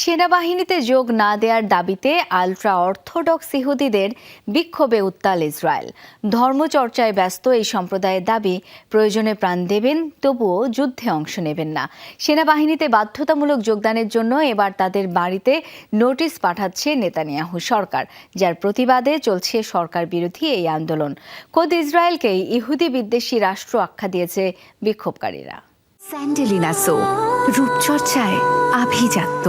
সেনাবাহিনীতে যোগ না দেওয়ার দাবিতে আলট্রা অর্থোডক্স ইহুদিদের বিক্ষোভে উত্তাল ইসরায়েল। ধর্মচর্চায় ব্যস্ত এই সম্প্রদায়ের দাবি, প্রয়োজনে প্রাণ দেবেন, তবুও যুদ্ধে অংশ নেবেন না। সেনাবাহিনীতে বাধ্যতামূলক যোগদানের জন্য এবার তাদের বাড়িতে নোটিশ পাঠাচ্ছে নেতানিয়াহু সরকার, যার প্রতিবাদে চলছে সরকার বিরোধী এই আন্দোলন। খোদ ইসরায়েলকেই ইহুদি বিদ্বেষী রাষ্ট্র আখ্যা দিয়েছে বিক্ষোভকারীরা। স্যান্ডেলিনা সো, রূপচর্চায় আভিজাত্য।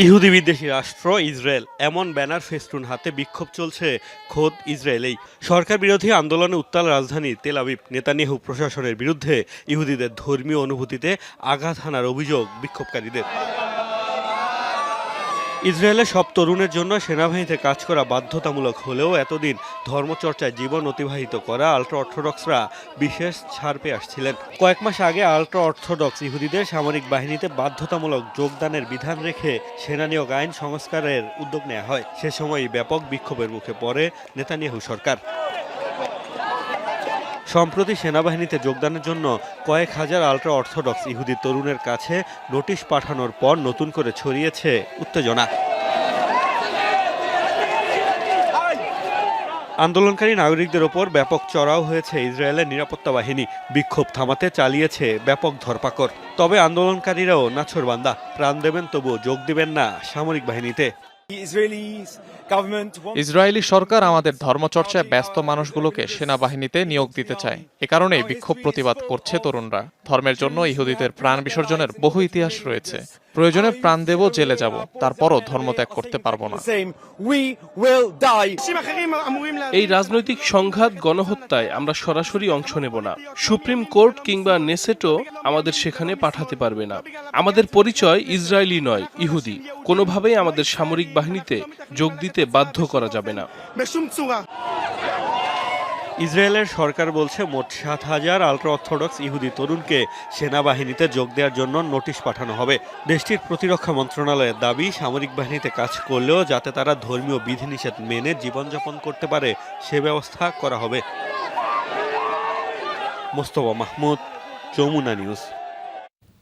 ইহুদি বিদ্বেষী রাষ্ট্র ইসরায়েল, এমন ব্যানার ফেস্টুন হাতে বিক্ষোভ চলছে খোদ ইসরায়েলেই। সরকার বিরোধী আন্দোলনে উত্তাল রাজধানী তেল আবিব, নেতানিয়াহু প্রশাসনের বিরুদ্ধে ইহুদিদের ধর্মীয় অনুভূতিতে আঘাত হানার অভিযোগ বিক্ষোভকারীদের। ইসরায়েলের সব তরুণের জন্য সেনাবাহিনীতে কাজ করা বাধ্যতামূলক হলেও এতদিন ধর্মচর্চায় জীবন অতিবাহিত করা আল্ট্রা অর্থোডক্সরা বিশেষ ছাড় পেয়ে আসছিলেন। কয়েক মাস আগে আল্ট্রা অর্থোডক্স ইহুদিদের সামরিক বাহিনীতে বাধ্যতামূলক যোগদানের বিধান রেখে সেনা নিয়োগ আইন সংস্কারের উদ্যোগ নেওয়া হয়। সে সময় ব্যাপক বিক্ষোভের মুখে পড়ে নেতানিয়াহু সরকার। সম্প্রতি সেনাবাহিনীতে যোগদানের জন্য কয়েক হাজার আল্ট্রা অর্থোডক্স ইহুদি তরুণের কাছে নোটিশ পাঠানোর পর নতুন করে ছড়িয়েছে উত্তেজনা। আন্দোলনকারী নাগরিকদের ওপর ব্যাপক চড়াও হয়েছে ইসরায়েলের নিরাপত্তা বাহিনী। বিক্ষোভ থামাতে চালিয়েছে ব্যাপক ধরপাকড়। তবে আন্দোলনকারীরাও নাছরবান্দা প্রাণ দেবেন তবুও যোগ দিবেন না সামরিক বাহিনীতে। ইসরায়েলি সরকার আমাদের ধর্মচর্চায় ব্যস্ত মানুষগুলোকে সেনাবাহিনীতে নিয়োগ দিতে চায়। এ কারণেই বিক্ষোভ প্রতিবাদ করছে তরুণরা। ধর্মের জন্য ইহুদিদের প্রাণ বিসর্জনের বহু ইতিহাস রয়েছে। প্রয়োজনে প্রাণ দেব, জেলে যাব। তারপরও ধর্মত্যাগ করতে পারব না। এই রাজনৈতিক সংঘাত, গণহত্যায় আমরা সরাসরি অংশ নেব না। সুপ্রিম কোর্ট কিংবা নেসেটো আমাদের সেখানে পাঠাতে পারবে না। আমাদের পরিচয় ইসরায়েলি নয়, ইহুদি। কোনোভাবেই আমাদের সামরিক বাহিনীতে যোগ দিতে বাধ্য করা যাবে না। ইসরায়েলের সরকার বলছে মোট সাত হাজার আল্ট্রা অর্থোডক্স ইহুদি তরুণকে সেনাবাহিনীতে যোগ দেওয়ার জন্য নোটিশ পাঠানো হবে। দেশটির প্রতিরক্ষা মন্ত্রণালয়ের দাবি, সামরিক বাহিনীতে কাজ করলেও যাতে তারা ধর্মীয় বিধিনিষেধ মেনে জীবনযাপন করতে পারে, সে ব্যবস্থা করা হবে। মোস্তফা মাহমুদ, যমুনা নিউজ।